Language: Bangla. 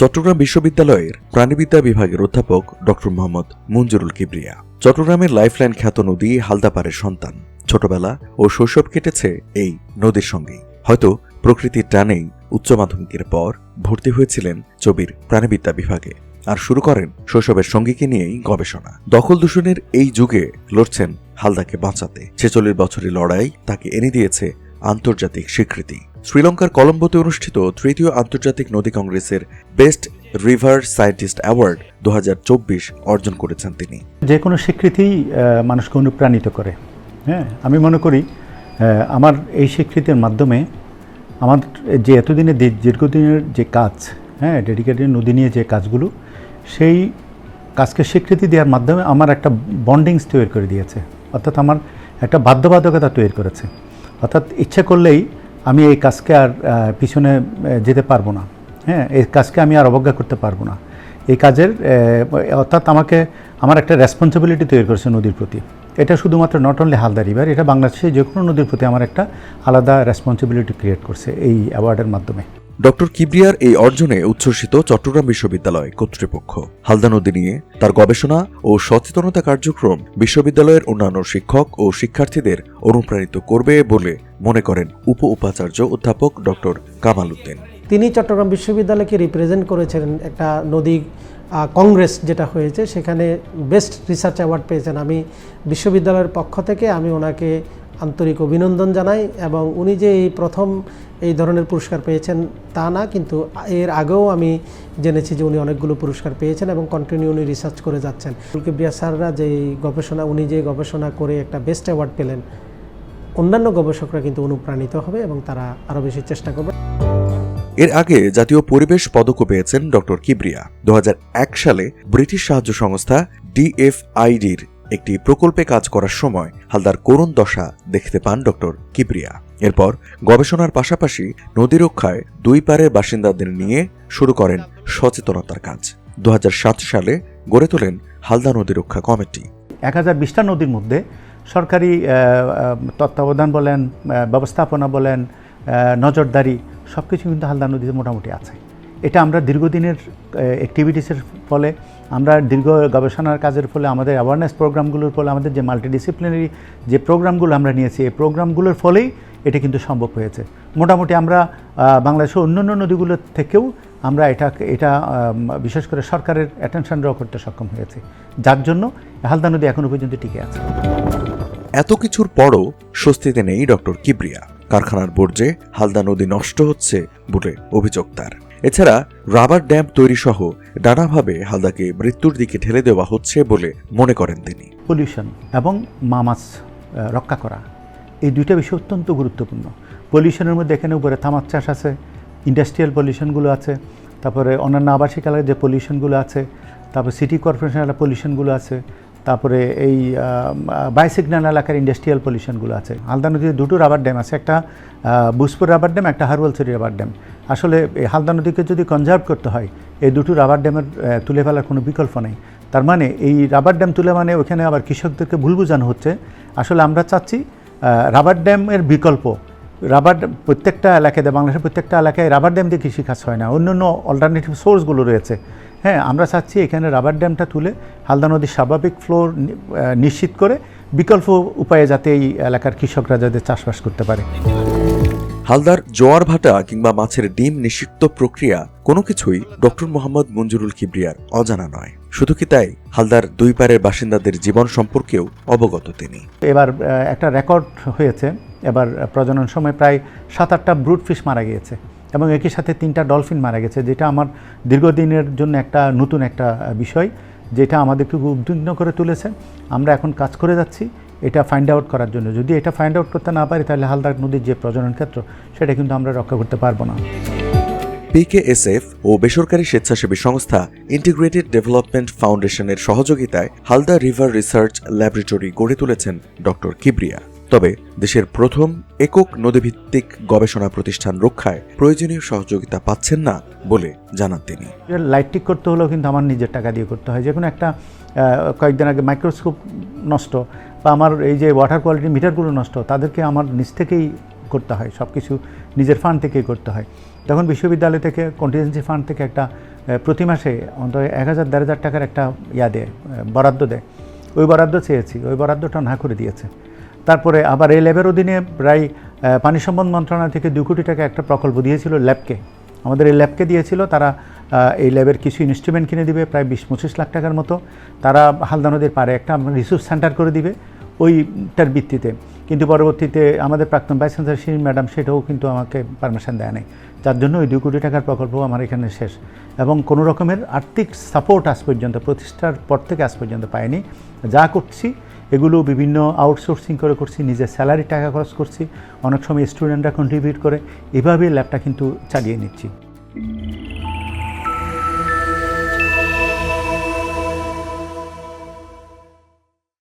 চট্টগ্রাম বিশ্ববিদ্যালয়ের প্রাণীবিদ্যা বিভাগের অধ্যাপক ডক্টর মোহাম্মদ মঞ্জুরুল কিবরিয়া। চট্টগ্রামের লাইফলাইন খ্যাত নদী হালদাপাড়ের সন্তান। ছোটবেলা ও শৈশব কেটেছে এই নদীর সঙ্গেই হয়তো প্রকৃতির টানেই উচ্চ মাধ্যমিকের পর ভর্তি হয়েছিলেন চবির প্রাণীবিদ্যা বিভাগে। আর শুরু করেন শৈশবের সঙ্গীকে নিয়েই গবেষণা। দখল দূষণের এই যুগে লড়ছেন হালদাকে বাঁচাতে। ছেচল্লিশ বছরের লড়াই তাকে এনে দিয়েছে আন্তর্জাতিক স্বীকৃতি। শ্রীলঙ্কার কলম্বোতে অনুষ্ঠিত তৃতীয় আন্তর্জাতিক নদী কংগ্রেসের বেস্ট রিভার সায়েন্টিস্ট অ্যাওয়ার্ড দু হাজার চব্বিশ অর্জন করেছেন তিনি। যে কোনো স্বীকৃতিই আহ, মানুষকে অনুপ্রাণিত করে। হ্যাঁ আমি মনে করি আমার এই স্বীকৃতির মাধ্যমে আমার যে এতদিনের দীর্ঘদিনের যে কাজ হ্যাঁ ডেডিকেটেড নদী নিয়ে যে কাজগুলো সেই কাজকে স্বীকৃতি দেওয়ার মাধ্যমে আমার একটা বন্ডিংস তৈরি করে দিয়েছে। অর্থাৎ আমার একটা বাধ্যবাধকতা তৈরি করেছে। অর্থাৎ ইচ্ছে করলেই আমি এই কাজকে আর পিছনে যেতে পারব না। হ্যাঁ এই কাজকে আমি আর অবজ্ঞা করতে পারব না। এই কাজের অর্থাৎ আমাকে, আমার একটা রেসপন্সিবিলিটি তৈরি করেছে নদীর প্রতি। এটা শুধুমাত্র নট অনলি হালদা রিভার এটা বাংলাদেশে যে কোনো নদীর প্রতি আমার একটা আলাদা রেসপন্সিবিলিটি ক্রিয়েট করছে এই অ্যাওয়ার্ডের মাধ্যমে। ডক্টর কিবরিয়ার এই অর্জনে উচ্ছ্বসিত চট্টগ্রাম বিশ্ববিদ্যালয় কর্তৃপক্ষ। হালদা নদী নিয়ে তার গবেষণা ও সচেতনতা কার্যক্রম বিশ্ববিদ্যালয়ের অন্যান্য শিক্ষক ও শিক্ষার্থীদের অনুপ্রাণিত করবে বলে মনে করেন উপ উপাচার্য অধ্যাপক ডক্টর কামাল উদ্দিন। তিনি চট্টগ্রাম বিশ্ববিদ্যালয়কে রিপ্রেজেন্ট করেছিলেন একটা নদী কংগ্রেস যেটা হয়েছে, সেখানে বেস্ট রিসার্চ অ্যাওয়ার্ড পেয়েছেন। আমি বিশ্ববিদ্যালয়ের পক্ষ থেকে আমি ওনাকে আন্তরিক অভিনন্দন জানাই এবং উনি যে এই প্রথম এই ধরনের পুরস্কার পেয়েছেন তা না, কিন্তু এর আগেও আমি জেনেছি যে উনি অনেকগুলো পুরস্কার পেয়েছেন এবং কন্টিনিউ উনি রিসার্চ করে যাচ্ছেন। কিবরিয়া স্যাররা যে গবেষণা, উনি যে গবেষণা করে একটা বেস্ট অ্যাওয়ার্ড পেলেন, অন্যান্য গবেষকরা কিন্তু অনুপ্রাণিত হবে এবং তারা আরও বেশি চেষ্টা করবে। এর আগে জাতীয় পরিবেশ পদকও পেয়েছেন ডক্টর কিবরিয়া দু হাজার এক সালে ব্রিটিশ সাহায্য সংস্থা ডিএফআইডির একটি প্রকল্পে কাজ করার সময় হালদার করুণ দশা দেখতে পান ডক্টর কিবরিয়া। এরপর গবেষণার পাশাপাশি নদী রক্ষায় দুই পারের বাসিন্দাদের নিয়ে শুরু করেন সচেতনতার কাজ। দু হাজার সাত সালে গড়ে তোলেন হালদা নদী রক্ষা কমিটি। এক হাজার বিশটা নদীর মধ্যে সরকারি তত্ত্বাবধান বলেন ব্যবস্থাপনা বলেন নজরদারি সব কিছু কিন্তু হালদা নদীতে মোটামুটি আছে। এটা আমরা দীর্ঘদিনের অ্যাক্টিভিটিসের ফলে, আমরা দীর্ঘ গবেষণার কাজের ফলে, আমাদের অ্যাওয়ারনেস প্রোগ্রামগুলোর ফলে, আমাদের যে মাল্টিডিসিপ্লিনারি যে প্রোগ্রামগুলো আমরা নিয়েছি, এই প্রোগ্রামগুলোর ফলেই এটা কিন্তু সম্ভব হয়েছে। মোটামুটি আমরা বাংলাদেশের অন্যান্য নদীগুলোর থেকেও আমরা এটা এটা বিশেষ করে সরকারের অ্যাটেনশন ড্র করতে সক্ষম হয়েছে। যার জন্য হালদা নদী এখনও পর্যন্ত টিকে আছে। এত কিছুর পরও স্বস্তিতে নেই ডক্টর কিবরিয়া। কারখানার বর্জ্যে হালদা নদী নষ্ট হচ্ছে বলে অভিযোগ তার। এছাড়া রাবার ড্যাম তৈরি সহ নানাভাবে হালদাকে মৃত্যুর দিকে ঠেলে দেওয়া হচ্ছে বলে মনে করেন তিনি। পলিউশন এবং মা মাছ আহ, রক্ষা করা এই দুইটা বিষয় অত্যন্ত গুরুত্বপূর্ণ। পলিউশনের মধ্যে এখানে উপরে তামাক চাষ আছে ইন্ডাস্ট্রিয়াল পলিউশনগুলো আছে তারপরে অন্যান্য আবাসিক এলাকায় যে পলিউশনগুলো আছে তারপরে সিটি কর্পোরেশন এলাকার পলিউশনগুলো আছে তারপরে এই বাইসিগনাল এলাকার ইন্ডাস্ট্রিয়াল পলিউশনগুলো আছে। হালদা নদীতে দুটো রাবার ড্যাম আছে একটা বুসপুর রাবার ড্যাম একটা হারওয়ালছড়ি রাবার ড্যাম আসলে হালদা নদীকে যদি কনজার্ভ করতে হয়, এই দুটো রাবার ড্যামের তুলে ফেলার কোনো বিকল্প নেই। তার মানে এই রাবার ড্যাম তুলে মানে ওখানে আবার কৃষকদেরকে ভুল বোঝানো হচ্ছে। আসলে আমরা চাচ্ছি রাবার ড্যামের বিকল্প। রাবার প্রত্যেকটা এলাকাতে বাংলাদেশের প্রত্যেকটা এলাকায় রাবার ড্যাম দিয়ে কৃষিকাজ হয় না। অন্য অন্য অল্টারনেটিভ সোর্সগুলো রয়েছে। হ্যাঁ আমরা চাচ্ছি এখানে রাবার ড্যামটা তুলে হালদা নদীর স্বাভাবিক ফ্লোর নিশ্চিত করে বিকল্প উপায়ে যাতে এই এলাকার কৃষকরা যাতে চাষবাস করতে পারে। হালদার জোয়ার ভাটা কিংবা মাছের ডিম নিষিক্ত প্রক্রিয়া কোনো কিছুই ডক্টর মোহাম্মদ মঞ্জুরুল কিবরিয়ার অজানা নয়। শুধু কি তাই? হালদার দুই পারের বাসিন্দাদের জীবন সম্পর্কেও অবগত তিনি। এবার একটা রেকর্ড হয়েছে। এবার প্রজনন সময় প্রায় সাত আটটা ব্রুট ফিশ মারা গিয়েছে এবং একই সাথে তিনটা ডলফিন মারা গেছে, যেটা আমার দীর্ঘদিনের জন্য একটা নতুন একটা বিষয়, যেটা আমাদেরকে উদ্বিগ্ন করে তুলেছে। আমরা এখন কাজ করে যাচ্ছি। এটা ফাইন্ড আউট করার জন্য। যদি এটা ফাইন্ড আউট করতে না পারি তাহলে হালদার নদীর যে প্রজনন ক্ষেত্র সেটা কিন্তু আমরা রক্ষা করতে পারব না। পিকেএসএফ ও বেসরকারি স্বেচ্ছাসেবী সংস্থা ইন্টিগ্রেটেড ডেভেলপমেন্ট ফাউন্ডেশনের সহযোগিতায় হালদা রিভার রিসার্চ ল্যাবরেটরি গড়ে তুলেছেন ডক্টর কিবরিয়া। তবে দেশের প্রথম একক নদীভিত্তিক গবেষণা প্রতিষ্ঠান রক্ষায় প্রয়োজনীয় সহযোগিতা পাচ্ছেন না বলে জানান তিনি। লাইট ঠিক করতে হলেও কিন্তু আমার নিজের টাকা দিয়ে করতে হয়। যে কোনো একটা কয়েকদিন আগে মাইক্রোস্কোপ নষ্ট। বা আমার এই যে ওয়াটার কোয়ালিটি মিটারগুলো নষ্ট, তাদেরকে আমার নিজ থেকেই করতে হয় সব কিছু নিজের ফান্ড থেকেই করতে হয়। তখন বিশ্ববিদ্যালয় থেকে কন্টিজেন্সি ফান্ড থেকে একটা প্রতি মাসে অন্তত এক হাজার, দেড় হাজার টাকার একটা ইয়া দেয় বরাদ্দ দেয়। ওই বরাদ্দ চেয়েছি, ওই বরাদ্দটা না করে দিয়েছে। তারপরে আবার এই ল্যাবের অধীনে প্রায় পানি সম্পদ মন্ত্রণালয় থেকে দু কোটি টাকা একটা প্রকল্প দিয়েছিল ল্যাবকে আমাদের এই ল্যাবকে দিয়েছিল, তারা এই ল্যাবের কিছু ইনস্ট্রুমেন্ট কিনে দিবে, প্রায় বিশ পঁচিশ লাখ টাকার মতো। তারা হালদা নদীর পারে একটা রিসোর্স সেন্টার করে দিবে। ওইটার ভিত্তিতে। কিন্তু পরবর্তীতে আমাদের প্রাক্তন ভাইস চ্যান্সেলর শিরিন ম্যাডাম সেটাও কিন্তু আমাকে পারমিশন দেয় নাই। যার জন্য ওই দুই কোটি টাকার প্রকল্প আমার এখানে শেষ। এবং কোনো রকমের আর্থিক সাপোর্ট আজ পর্যন্ত, প্রতিষ্ঠার পর থেকে আজ পর্যন্ত পাইনি। যা করছি, এগুলো বিভিন্ন আউটসোর্সিং করে করছি নিজের স্যালারি টাকা খরচ করছি, অনেক সময় স্টুডেন্টরা কন্ট্রিবিউট করে এভাবে ল্যাবটা কিন্তু চালিয়ে নিচ্ছি।